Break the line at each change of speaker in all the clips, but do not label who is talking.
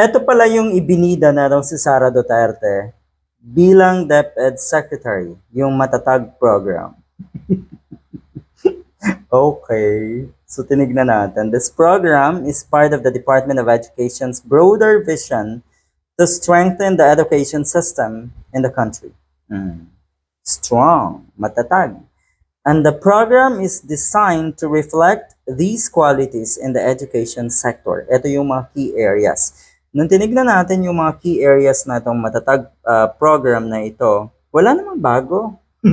Ito pala yung ibinida na raw si Sara Duterte bilang DepEd Secretary, yung matatag program. okay, so tinignan natin. This program is part of the Department of Education's broader vision to strengthen the education system in the country. Mm. Strong, matatag. And the program is designed to reflect these qualities in the education sector. Ito yung mga key areas. Nung tinignan natin yung mga key areas na itong matatag uh, program na ito, wala namang bago.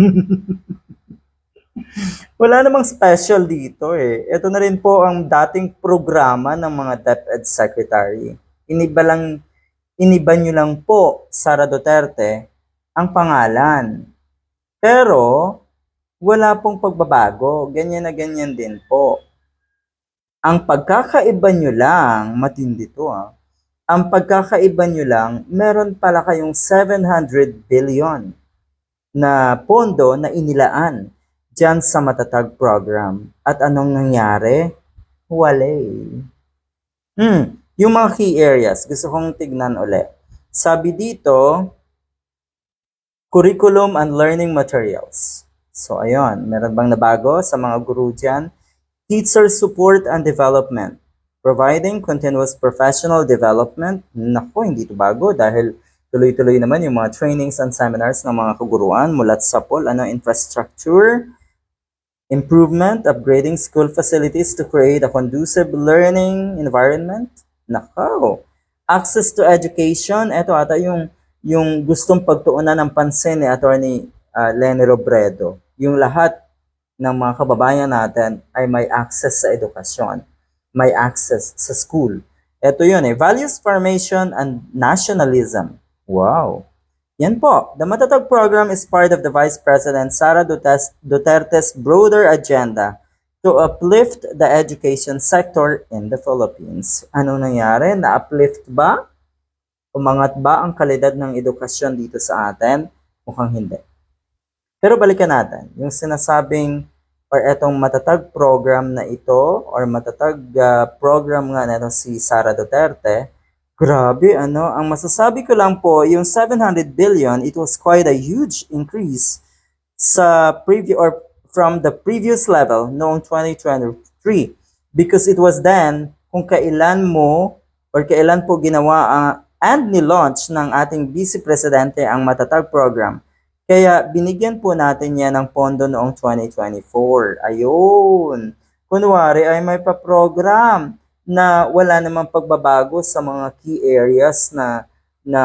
wala namang special dito eh. Ito na rin po ang dating programa ng mga DepEd Secretary. Iniba lang, iniba nyo lang po, Sara Duterte, ang pangalan. Pero, wala pong pagbabago. Ganyan na ganyan din po. Ang pagkakaiba nyo lang, matindi to ah. Ang pagkakaiba nyo lang, meron pala kayong 700 billion na pondo na inilaan dyan sa matatag program. At anong nangyari? Wala eh. Hmm, yung mga key areas, gusto kong tignan ulit. Sabi dito, curriculum and learning materials. So, ayun, meron bang nabago sa mga guru dyan? Teacher support and development. Providing continuous professional development. Nako, hindi ito bago dahil tuloy-tuloy naman yung mga trainings and seminars ng mga kaguruan mula sa POL, ano, infrastructure, improvement, upgrading school facilities to create a conducive learning environment. Nako, access to education, ito ata yung yung gustong pagtuunan ng pansin ni Attorney uh, Lenny Robredo. Yung lahat ng mga kababayan natin ay may access sa edukasyon, may access sa school. Ito yun eh, values formation and nationalism. Wow! Yan po, the Matatag program is part of the Vice President Sara Duterte's broader agenda to uplift the education sector in the Philippines. Ano nangyari? Na-uplift ba? Umangat ba ang kalidad ng edukasyon dito sa atin? Mukhang hindi. Pero balikan natin, yung sinasabing or etong matatag program na ito or matatag uh, program nga na si Sara Duterte, grabe ano, ang masasabi ko lang po, yung 700 billion, it was quite a huge increase sa previous or from the previous level noong 2023 because it was then kung kailan mo or kailan po ginawa ang and ni-launch ng ating Vice Presidente ang Matatag Program. Kaya binigyan po natin yan ng pondo noong 2024. Ayun. Kunwari ay may pa-program na wala namang pagbabago sa mga key areas na na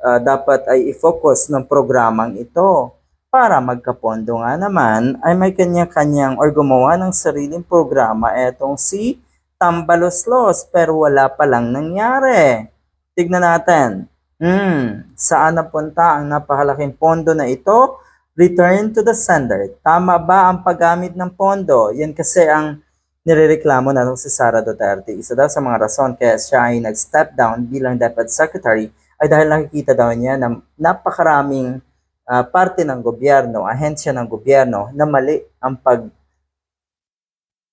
uh, dapat ay i-focus ng programang ito. Para magkapondo nga naman ay may kanya-kanyang or gumawa ng sariling programa etong si Tambalos Los pero wala pa lang nangyari. Tignan natin. Hmm, saan napunta ang napakalaking pondo na ito? Return to the sender. Tama ba ang paggamit ng pondo? Yan kasi ang nirereklamo na si Sara Duterte. Isa daw sa mga rason kaya siya ay nag-step down bilang DepEd Secretary ay dahil nakikita daw niya na napakaraming uh, parte ng gobyerno, ahensya ng gobyerno na mali ang pag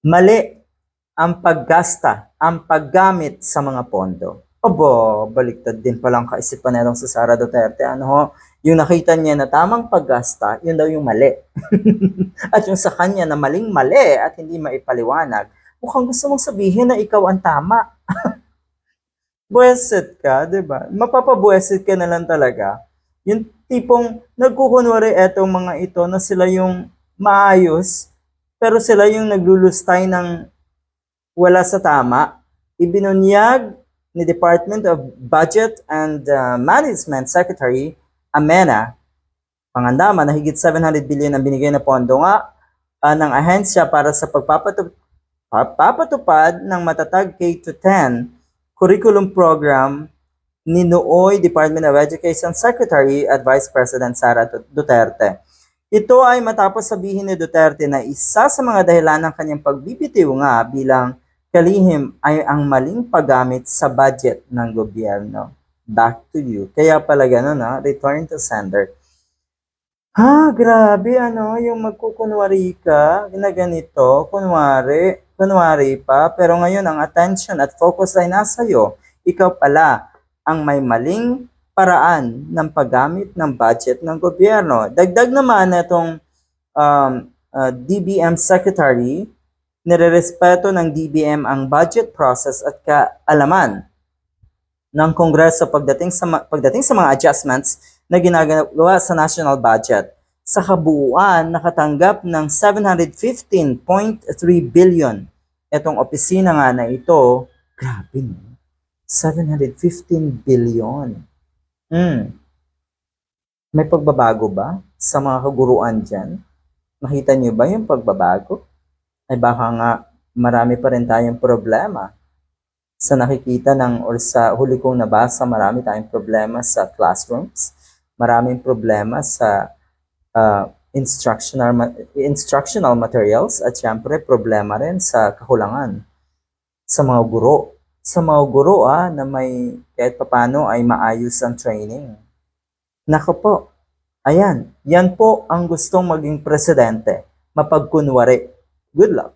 mali ang paggasta, ang paggamit sa mga pondo. Aba, baliktad din palang kaisipan nitong si Sara Duterte. Ano ho, yung nakita niya na tamang paggasta, yun daw yung mali. at yung sa kanya na maling mali at hindi maipaliwanag, mukhang gusto mong sabihin na ikaw ang tama. Buwesit ka, di ba? Mapapabuwesit ka na lang talaga. Yung tipong nagkukunwari etong mga ito na sila yung maayos, pero sila yung naglulustay ng wala sa tama, ibinunyag ni Department of Budget and uh, Management Secretary Amena Pangandama na higit 700 billion ang binigay na pondo nga uh, ng ahensya para sa pagpapatupad ng matatag K-10 curriculum program ni Nooy Department of Education Secretary at Vice President Sara Duterte. Ito ay matapos sabihin ni Duterte na isa sa mga dahilan ng kanyang pagbibitiw nga bilang kalihim ay ang maling paggamit sa budget ng gobyerno. Back to you. Kaya pala ganun, ha? return to sender. Ha, grabe, ano, yung magkukunwari ka, na ganito, kunwari, kunwari pa, pero ngayon ang attention at focus ay nasa iyo. Ikaw pala ang may maling paraan ng paggamit ng budget ng gobyerno. Dagdag naman na itong um, uh, DBM Secretary, nirerespeto ng DBM ang budget process at kaalaman ng Kongreso pagdating sa pagdating sa mga adjustments na ginagawa sa national budget. Sa kabuuan, nakatanggap ng 715.3 billion. Itong opisina nga na ito, grabe no? 715 billion. Hmm. May pagbabago ba sa mga kaguruan dyan? Nakita niyo ba yung pagbabago? Ay baka nga marami pa rin tayong problema sa nakikita ng or sa huli kong nabasa, marami tayong problema sa classrooms, maraming problema sa uh, instructional instructional materials at syempre problema rin sa kakulangan sa mga guro. Sa mga guro ah, na may kahit papano ay maayos ang training. Nako po, ayan, yan po ang gustong maging presidente, mapagkunwari. Good luck.